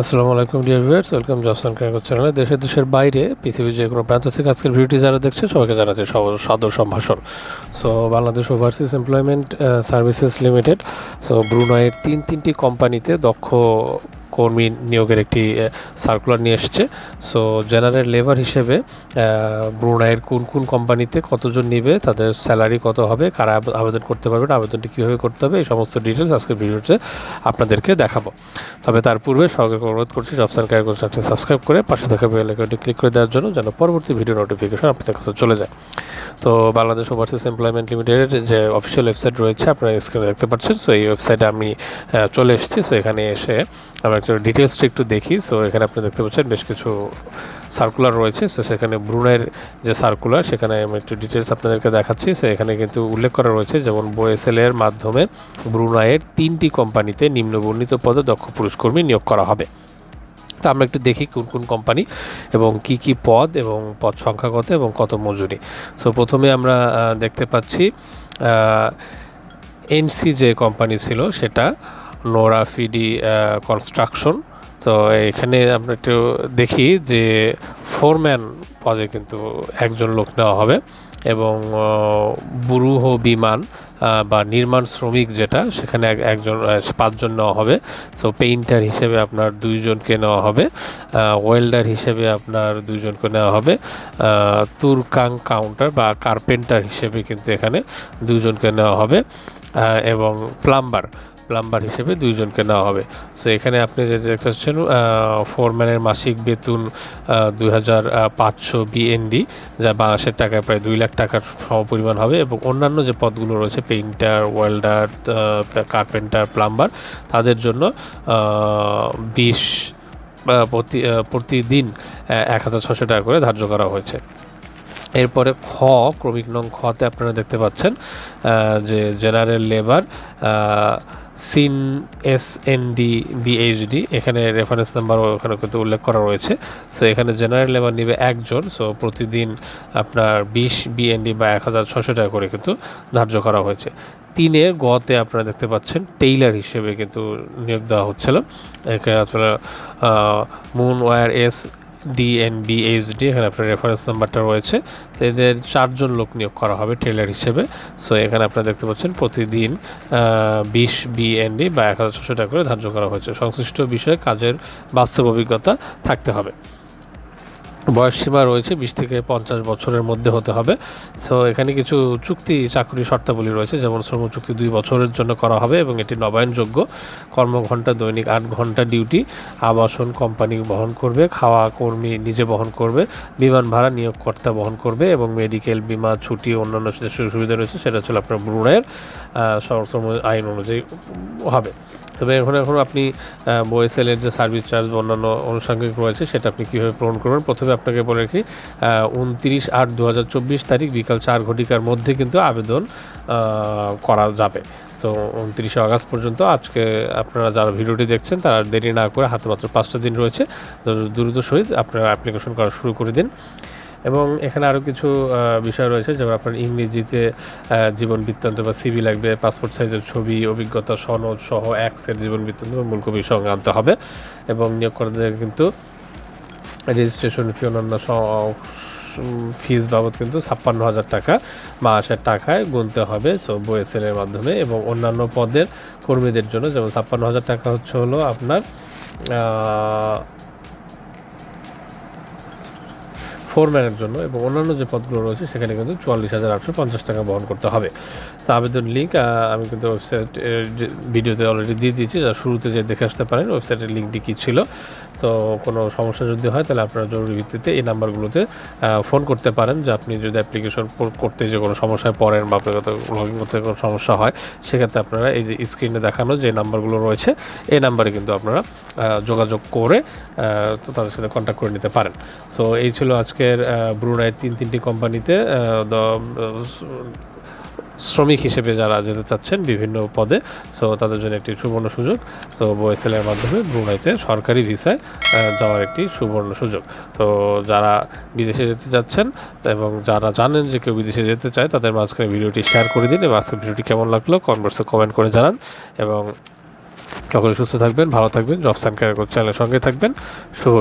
আসসালামু আলাইকুম dear viewers welcome জবসান কারিগর চ্যানেলে দেশের দেশের বাইরে পৃথিবীর যে কোনো প্রান্ত থেকে আজকের ভিডিওটি যারা দেখছে, সবাইকে জানাচ্ছে সাদর সম্ভাষণ। So Bangladesh overseas employment services limited so ব্রুনাইয়ের তিন তিনটি কোম্পানিতে দক্ষ কর্মী নিয়োগের একটি সার্কুলার নিয়ে এসছে। সো জেনারেল লেবার হিসেবে ব্রুনাইয়ের কোন কোন কোম্পানিতে কতজন নিবে, তাদের স্যালারি কত হবে, কারা আবেদন করতে পারবেন, আবেদনটি কীভাবে করতে হবে, এই সমস্ত ডিটেলস আজকের ভিডিওতে আপনাদেরকে দেখাবো। তবে তার পূর্বে সবাইকে অনুরোধ করছি জবসান কারিগর সাবস্ক্রাইব করে পাশে থাকা বেল আইকনটি ক্লিক করে দেওয়ার জন্য যেন পরবর্তী ভিডিও নোটিফিকেশন আপনাদের কাছে চলে যায়। তো, বাংলাদেশ ওভারসিজ এমপ্লয়মেন্ট লিমিটেডের যে অফিসিয়াল ওয়েবসাইট রয়েছে, আপনারা স্ক্রিনে দেখতে পাচ্ছেন। সো এই ওয়েবসাইটে আমি চলে এসেছি। সো এখানে এসে আমরা একটু ডিটেলসটা একটু দেখি। সো এখানে আপনি দেখতে পাচ্ছেন বেশ কিছু সার্কুলার রয়েছে। সো সেখানে ব্রুনের যে সার্কুলার সেখানে আমি একটু ডিটেলস আপনাদেরকে দেখাচ্ছি। সো এখানে কিন্তু উল্লেখ করা রয়েছে, যেমন বোয়েসেল এর মাধ্যমে ব্রুনাইয়ের তিনটি কোম্পানিতে নিম্নবর্ণিত পদে দক্ষ পুরুষ কর্মী নিয়োগ করা হবে। তা আমরা একটু দেখি কোন কোন কোম্পানি এবং কি কি পদ এবং পদ সংখ্যা কত এবং কত মজুরি। সো প্রথমে আমরা দেখতে পাচ্ছি এনসি যে কোম্পানি ছিল, সেটা নোরা ফিডি কনস্ট্রাকশন তো এখানে আমরা একটু দেখি যে ফোরম্যান পদে কিন্তু একজন লোক নেওয়া হবে এবং বুরুহ বিমান বা নির্মাণ শ্রমিক যেটা, সেখানে এক- একজন পাঁচজন নেওয়া হবে। সো পেইন্টার হিসেবে আপনার দুইজনকে নেওয়া হবে। ওয়েল্ডার হিসেবে আপনার দুইজনকে নেওয়া হবে। তুরকাং কাউন্টার বা কার্পেন্টার হিসেবে কিন্তু এখানে দুইজনকে নেওয়া হবে। এবং প্লাম্বার প্লাম্বার হিসেবে দুইজনকে নেওয়া হবে। সো এখানে আপনি যে দেখতে পাচ্ছেন ফোরম্যানের মাসিক বেতন দুই হাজার পাঁচশো বিএনডি যা বাংলাদেশের টাকায় প্রায় দুই লাখ টাকার সমপরিমাণ হবে এবং অন্যান্য যে পদগুলো রয়েছে পেইন্টার ওয়েল্ডার কার্পেন্টার প্লাম্বার তাদের জন্য বিশ প্রতি প্রতিদিন এক হাজার ছশো টাকা করে ধার্য করা হয়েছে। এরপরে খ, ক্রমিক নং খতে আপনারা দেখতে পাচ্ছেন যে জেনারেল লেবার সিন এস এন ডি বিএইচডি এখানে রেফারেন্স নাম্বার ওখানে কিন্তু উল্লেখ করা রয়েছে। সো এখানে জেনারেল লেবার নিবে একজন সো প্রতিদিন আপনার বিশ বিএনডি বা এক হাজার ছশো টাকা করে কিন্তু ধার্য করা হয়েছে। তিনের গতে আপনারা দেখতে পাচ্ছেন টেইলার হিসেবে কিন্তু নিয়োগ দেওয়া হচ্ছিল। এখানে আপনারা Munawar S DNB HD এখানে আপনার রেফারেন্স নাম্বারটা রয়েছে। সো এদের চারজন লোক নিয়োগ করা হবে ট্রেলার হিসেবে। সো এখানে আপনারা দেখতে পাচ্ছেন প্রতিদিন বিশ বিএনডি বা এক হাজার ছশো টাকা করে ধার্য করা হয়েছে। সংশ্লিষ্ট বিষয়ে কাজের বাস্তব অভিজ্ঞতা থাকতে হবে। বয়স সীমা রয়েছে বিশ থেকে পঞ্চাশ বছরের মধ্যে হতে হবে। সো এখানে কিছু চুক্তি, চাকরি শর্তাবলী রয়েছে, যেমন শ্রম চুক্তি দুই বছরের জন্য করা হবে এবং এটি নবায়নযোগ্য। কর্মঘণ্টা, দৈনিক আট ঘণ্টা ডিউটি, আবাসন কোম্পানি বহন করবে, খাওয়া কর্মী নিজে বহন করবে, বিমান ভাড়া নিয়োগকর্তা বহন করবে এবং মেডিকেল, বিমা, ছুটি, অন্যান্য যে সুবিধা রয়েছে সেটা হচ্ছে আপনার ব্রুনের শ্রম আইন অনুযায়ী হবে। তবে এখন এখন আপনি বয়েসেলের যে সার্ভিস চার্জ বা অন্যান্য আনুষঙ্গিক রয়েছে সেটা আপনি কীভাবে পূরণ করবেন? প্রথমে আপনাকে বলে রাখি উনত্রিশ আট দু তারিখ বিকাল চার ঘটিকার মধ্যে কিন্তু আবেদন করা যাবে। সো উনত্রিশে আগস্ট পর্যন্ত আজকে আপনারা যারা ভিডিওটি দেখছেন, তারা দেরি না করে হাতে মাত্র পাঁচটা দিন রয়েছে। দ্রুত সহিত আপনারা অ্যাপ্লিকেশন করা শুরু করে দিন। এবং এখানে আরও কিছু বিষয় রয়েছে, যেমন আপনার ইংরেজিতে জীবন বৃত্তান্ত বা সিবি লাগবে পাসপোর্ট সাইজের ছবি, অভিজ্ঞতা, সনদ সহ অ্যাক্সের জীবন বৃত্তান্ত মূল কপির সঙ্গে আনতে হবে। এবং নিয়োগকর্তাদের কিন্তু রেজিস্ট্রেশন ফি অন্যান্য ফিজ বাবদ কিন্তু ছাপ্পান্ন হাজার টাকা মাসের টাকায় গুনতে হবে সো বইএসএলের মাধ্যমে। এবং অন্যান্য পদের কর্মীদের জন্য যেমন ছাপ্পান্ন হাজার টাকা হচ্ছে হলো আপনার ফোরম্যানের জন্য এবং অন্যান্য যে পদগুলো রয়েছে, সেখানে কিন্তু চুয়াল্লিশ হাজার আটশো পঞ্চাশ টাকা বহন করতে হবে। তো আবেদন লিঙ্ক আমি কিন্তু ওয়েবসাইট ভিডিওতে অলরেডি দিয়ে দিয়েছি, যা শুরুতে যে দেখে আসতে পারেন ওয়েবসাইটের লিঙ্কটি কী ছিল। তো কোনো সমস্যা যদি হয়, তাহলে আপনারা জরুরি ভিত্তিতে এই নাম্বারগুলোতে ফোন করতে পারেন, যে আপনি যদি অ্যাপ্লিকেশন করতে যে কোনো সমস্যায় পড়েন বা আপনার লগ করতে কোনো সমস্যা হয়, সেক্ষেত্রে আপনারা এই যে স্ক্রিনে দেখানো যে নাম্বারগুলো রয়েছে, এই নাম্বারে কিন্তু আপনারা যোগাযোগ করে তো তাদের সাথে কন্ট্যাক্ট করে নিতে পারেন। সো, এই ছিল আজকের ব্রুনাইয়ের তিন তিনটি কোম্পানিতে শ্রমিক হিসেবে যারা যেতে চাচ্ছেন বিভিন্ন পদে, সো তাদের জন্য একটি সুবর্ণ সুযোগ। তো বয়েসেলের মাধ্যমে ব্রুনাইতে সরকারি ভিসায় যাওয়ার একটি সুবর্ণ সুযোগ। তো যারা বিদেশে যেতে চাচ্ছেন এবং যারা জানেন যে কেউ বিদেশে যেতে চায়, তাদের মাঝখানে ভিডিওটি শেয়ার করে দিন এবং আজকের ভিডিওটি কেমন লাগল কনভার্সে কমেন্ট করে জানান। এবং সকলে সুস্থ থাকবেন, ভালো থাকবেন। জবস অ্যান্ড চ্যানেলের সঙ্গে থাকবেন। শুভ